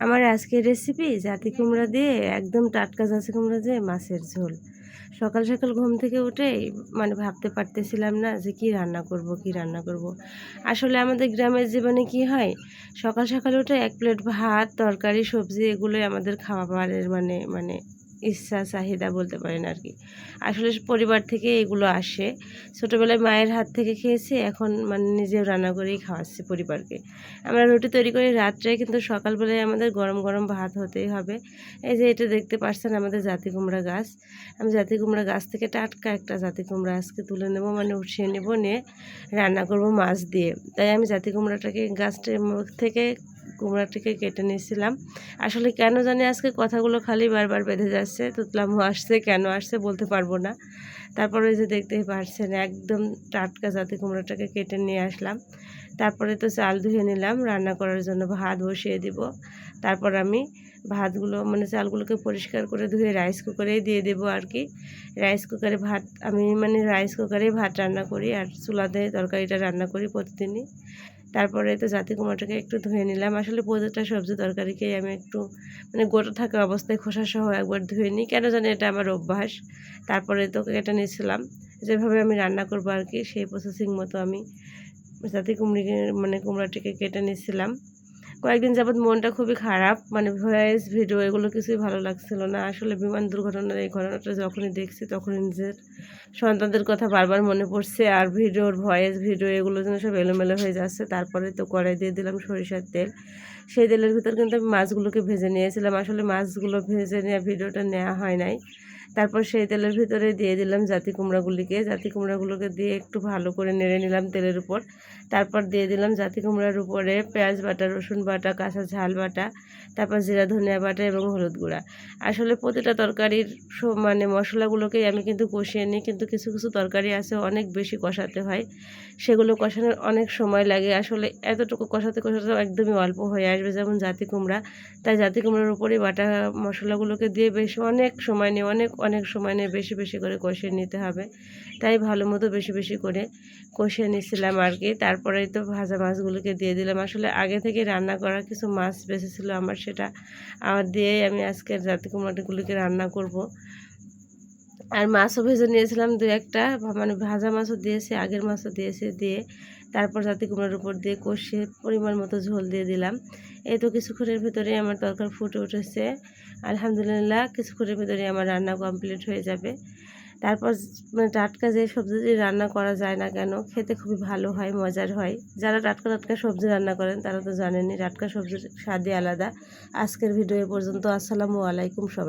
আমার আজকের রেসিপি জাতি কুমড়া দিয়ে একদম টাটকা জাতি কুমড়া দিয়ে মাছের ঝোল সকাল সকাল ঘুম থেকে উঠে মানে ভাবতে পারতেছিলাম না যে কি রান্না করব, কি রান্না করব। আসলে আমাদের গ্রামের জীবনে কি হয়, সকাল সকাল উঠে এক প্লেট ভাত, তরকারি, সবজি এগুলোই আমাদের খাবারের মানে মানে ইচ্ছা, চাহিদা বলতে পারেন আর কি আসলে পরিবার থেকে এগুলো আসে। ছোটোবেলায় মায়ের হাত থেকে খেয়েছি, এখন মানে নিজেও রান্না করেই খাওয়াচ্ছি পরিবারকে। আমরা রুটি তৈরি করি রাত্রে, কিন্তু সকালবেলায় আমাদের গরম গরম ভাত হতেই হবে। এই যে এটা দেখতে পাচ্ছেন আমাদের জাতি কুমড়া গাছ। আমি জাতি কুমড়া গাছ থেকে টাটকা একটা জাতি কুমড়া আজকে তুলে নেব মানে উঠিয়ে নেব, নিয়ে রান্না করব মাছ দিয়ে। তাই আমি জাতি কুমড়াটাকে গাছটার থেকে কুমড়াটিকে কেটে নিয়েছিলাম। আসলে কেন জানি আজকে কথাগুলো খালি বারবার বেঁধে যাচ্ছে। তুতলামু আসছে, কেন আসছে বলতে পারব না। তারপরে যে দেখতেই পারছেন, একদম টাটকা জাতি কুমড়োটাকে কেটে নিয়ে আসলাম। তারপরে তো চাল ধুয়ে নিলাম, রান্না করার জন্য ভাত বসিয়ে দিব। তারপর আমি ভাতগুলো মানে চালগুলোকে পরিষ্কার করে ধুয়ে রাইস কুকারেই দিয়ে দেবো আর কি রাইস কুকারে ভাত, আমি মানে রাইস কুকারেই ভাত রান্না করি আর চুলাতে তরকারিটা রান্না করি প্রতিদিনই। তারপরে তো জাতি কুমড়োটাকে একটু ধুয়ে নিলাম। আসলে প্রতিটা সবজি তরকারিকেই আমি একটু মানে গোটা থাকা অবস্থায় খোসা সহ একবার ধুয়ে নিই। কেন জানি এটা আমার অভ্যাস। তারপরে তো কেটে নিয়েছিলাম। যেভাবে আমি রান্না করব আর কি, সেই প্রসেসিং মতো আমি জাতি কুমড়িকে মানে কুমড়াটিকে কেটে নিয়েছিলাম। কয়েকদিন যাবৎ মনটা খুবই খারাপ মানে ভয়েস ভিডিও এগুলো কিছুই ভালো লাগছিল না। আসলে বিমান দুর্ঘটনার এই ঘটনাটা যখনই দেখছি তখনই নিজের সন্তানদের কথা বারবার মনে পড়ছে আর ভিডিওর ভয়েস ভিডিও এগুলো যেন সব এলোমেলো হয়ে যাচ্ছে। তারপরে তো কড়াই দিয়ে দিলাম সরিষার তেল। সেই তেলের ভিতর কিন্তু আমি মাছগুলোকে ভেজে নিয়েছিলাম। আসলে মাছগুলো ভেজে নেওয়া ভিডিওটা নেওয়া হয় নাই। তারপর সেই তেলের ভিতরে দিয়ে দিলাম জাতি কুমড়াগুলিকে। জাতি কুমড়াগুলোকে দিয়ে একটু ভালো করে নেড়ে নিলাম তেলের উপর। তারপর দিয়ে দিলাম জাতি কুমড়ার উপরে পেঁয়াজ বাটা, রসুন বাটা, কাঁচা ঝাল বাটা, তারপর জিরা, ধনিয়া বাটা এবং হলুদ গুঁড়া। আসলে প্রতিটা তরকারির মানে মশলাগুলোকেই আমি কিন্তু কষিয়ে নিই, কিন্তু কিছু কিছু তরকারি আছে অনেক বেশি কষাতে হয়। সেগুলো কষানোর অনেক সময় লাগে। আসলে এতটুকু কষাতে কষাতে একদমই অল্প হয়ে আসবে যেমন জাতি কুমড়া। তাই জাতি কুমড়ার উপরেই বাটা মশলাগুলোকে দিয়ে বেশ অনেক সময় নিয়ে অনেক অনেক সময় নিয়ে বেশি বেশি করে কষিয়ে নিতে হবে। তাই ভালো মতো বেশি বেশি করে কষিয়ে নিচ্ছিলাম আর কি। তারপরেই তো ভাজা মাছগুলোকে দিয়ে দিলাম। আসলে আগে থেকে রান্না করা কিছু মাছ বেঁচেছিলো আমার, সেটা আমার দিয়েই আমি আজকের জাতি কুমড়াগুলিকে রান্না করব। আর মাছও ভেজে নিয়েছিলাম দু একটা। মানে ভাজা মাছও দিয়েছি, আগের মাছও দিয়েছি, দিয়ে তারপর জাতি কুমড়োর উপর দিয়ে কষিয়ে পরিমাণ মতো ঝোল দিয়ে দিলাম। এই তো কিছুক্ষণের ভিতরে আমার তরকার ফুটে উঠেছে। আলহামদুলিল্লাহ, কিছুক্ষণের ভিতরে আমার রান্না কমপ্লিট হয়ে যাবে। তারপর মানে টাটকা যে সবজি রান্না করা যায় না কেন, খেতে খুবই ভালো হয়, মজার হয়। যারা টাটকা টাটকা সবজি রান্না করেন, তারা তো জানেনই, টাটকা সবজির স্বাদই আলাদা। আজকের ভিডিও পর্যন্ত, আসসালামু আলাইকুম সবাই।